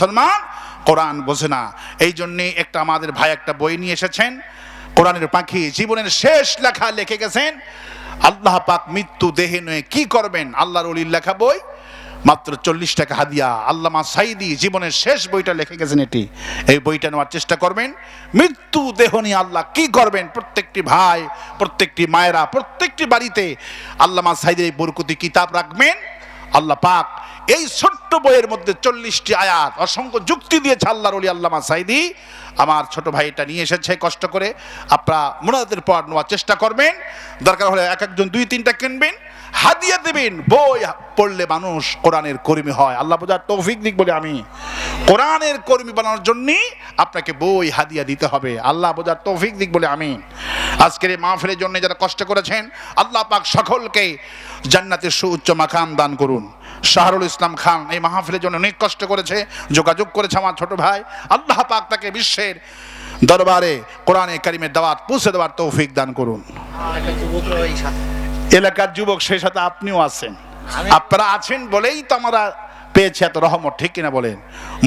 মুসলমান, কোরআন বোঝে না। এই জন্যে একটা আমাদের ভাই একটা বই নিয়ে এসেছেন। কোরআনের পাখি জীবনের শেষ লেখা লিখে গেছেন। আল্লাহ পাক মৃত্যু দেহে নয়ে, কি করবেন? আল্লাহর অলির লেখা বই। মাত্র চল্লিশ টাকা হাদিয়া। আল্লামা সাইদি জীবনের শেষ বইটা লিখে গেছেন এটি। এই বইটা নেওয়ার চেষ্টা করবেন। মৃত্যু দেহ নিয়ে আল্লাহ কি করবেন? প্রত্যেকটি ভাই, প্রত্যেকটি মায়েরা, প্রত্যেকটি বাড়িতে আল্লামা সাইদের এই বরকুতি কিতাব রাখবেন। আল্লাহ পাক এই ছোট্ট বইয়ের মধ্যে চল্লিশটি আয়াত অসংখ্য যুক্তি দিয়েছে আল্লাহর অলি আল্লামা সাইদি। আমার ছোট ভাইটা নিয়ে এসেছে কষ্ট করে। আপনারা মোনাজাতের পর নেওয়ার চেষ্টা করবেন। দরকার হলে এক একজন দুই তিনটা কিনবেন। হাদিয়া দেবেন, বই পড়লে মানুষ কোরআনের কর্মী হয়। আল্লাহ বোঝার তৌফিক দিক বলে আমি। কোরআনের কর্মী বানানোর জন্যই আপনাকে বই হাদিয়া দিতে হবে। আল্লাহ বোঝার তৌফিক দিক বলে আমি। আজকের এই মাহফিলের জন্য যারা কষ্ট করেছেন, আল্লাহ পাক সকলকে জান্নাতের সুউচ্চ মাকাম দান করুন। শাহরুল ইসলাম খান এই মাহফিলের জন্য অনেক কষ্ট করেছে যোগাযোগ করেছে আমার ছোট ভাই। আল্লাহ পাক তাকে বিশ্বের দরবারে কোরআনে কারিমের দাওয়াত পৌঁছে দেওয়ার তৌফিক দান করুন। এলাকার যুবক সেই সাথে আপনিও আছেন। আপনারা আছেন বলেই তো আমরা পেয়েছি এত রহমত ঠিক কিনা বলেন?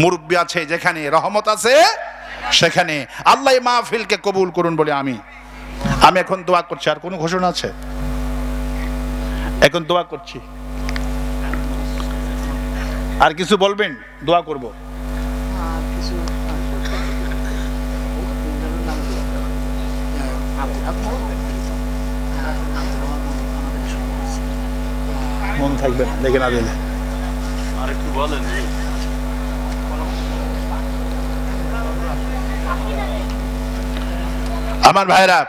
মুরব্বী আছে যেখানে রহমত আছে সেখানে আল্লাহ মাহফিলকে কবুল করুন বলে আমি। আমি এখন দোয়া করছি আর কোনো ঘোষণা আছে? এখন দোয়া করছি। আর কিছু বলবেন? দোয়া করব। মন থাকবে দেখে না দিলে। আমার ভাইরা,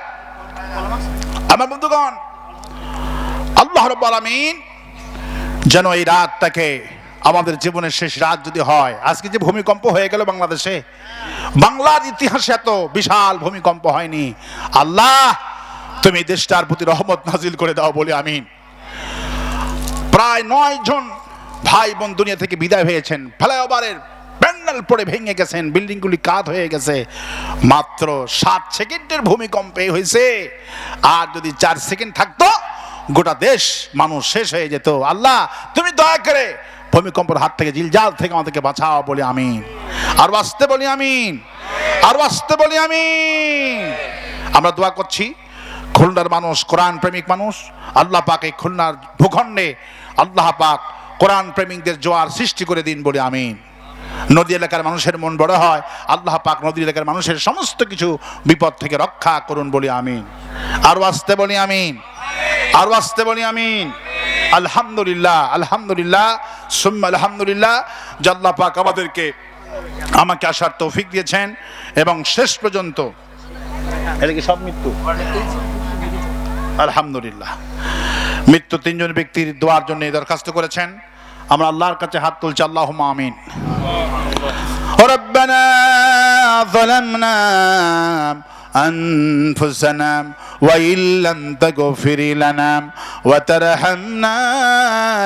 আমার বন্ধুগণ, আল্লাহ রব্বুল আলামিন যেন এই রাতটাকে আমাদের জীবনের শেষ রাত যদি হয়, আজকে যে ভূমিকম্প হয়ে গেল বাংলাদেশে, বাংলার ইতিহাসে এত বিশাল ভূমিকম্প হয়নি। আল্লাহ, তুমি দেশটার প্রতি রহমত নাজিল করে দাও বলে আমিন। প্রায় নয় জন ভাই বোন দুনিয়া থেকে বিদায় হয়েছেন। ফ্লাইওভারের প্যান্ডেল পড়ে ভেঙে গেছেন, বিল্ডিংগুলি কাত হয়ে গেছে। মাত্র সাত সেকেন্ডের ভূমিকম্পে হয়েছে। আর যদি চার সেকেন্ড থাকতো, গোটা দেশ মানুষ শেষ হয়ে যেত। আল্লাহ, তুমি দয়া করে ভূমিকম্পের হাত থেকে, জিলজাল থেকে আমাদেরকে বাঁচাও বলি আমিন। আর বাঁচতে বলি আমিন। আর আসতে বলি আমিন। আমরা দোয়া করছি, খুলনার মানুষ, কোরআন প্রেমিক মানুষ, আল্লাহ পাক এই খুলনার ভূখণ্ডে আল্লাহ পাক কোরআন প্রেমিকদের জোয়ার সৃষ্টি করে দিন বলে আমিন। নদী এলাকার মানুষের মন বড় হয়, আল্লাহ পাক নদী এলাকার মানুষের সমস্ত কিছু বিপদ থেকে রক্ষা করুন বলি আমিন। আর আসতে বলি আমিন। আর আসতে বলি আমিন। আলহামদুলিল্লাহ আলহামদুলিল্লাহ সুম্মা আলহামদুলিল্লাহ যে আল্লাহ পাক আমাদেরকে আমাকে আসার তৌফিক দিয়েছেন এবং শেষ পর্যন্ত এটা কি সব মৃত্যু আলহামদুলিল্লাহ মৃত্যু তিনজন ব্যক্তির দোয়ার জন্য দরখাস্ত করেছেন আমরা আল্লাহর কাছে হাত তুলছি আল্লাহ আমিন ربنا ظلمنا أنفسنا وإن لم تغفر لنا وترحمنا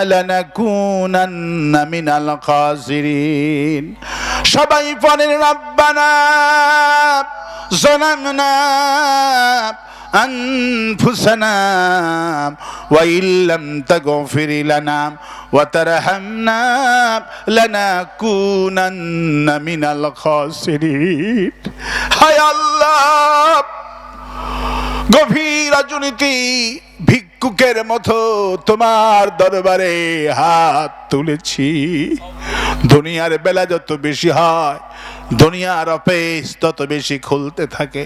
لنكونن من الخاسرين সবাই পড়েন রব্বানা ظلمنا أنفسنا وإن لم تغفر لنا وترحمنا لنكونن من الخاسرين হায় আল্লাহ গভীর রাজনীতি ভিক্ষুকের মতো তোমার দরবারে হাত তুলেছি দুনিয়ার বেলা যত বেশি হয় দুনিয়ার অফিস তত বেশি খুলতে থাকে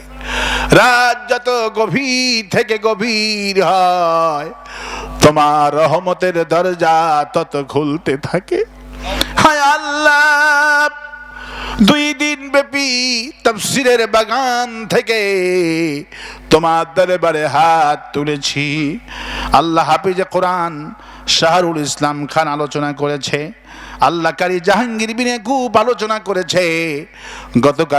রাত যত গভীর থেকে গভীর হয়, তোমার রহমতের দরজা তত খুলতে থাকে। হায় আল্লাহ, দুই দিন ব্যাপী তফসিরের বাগান থেকে তোমার দরবারে হাত তুলেছি। আল্লাহ হাফিজে কোরআন শাহরুল ইসলাম খান আলোচনা করেছে, আল্লাহ কারি জাহাঙ্গীর বিনে খুব আলোচনা করেছে। গতকাল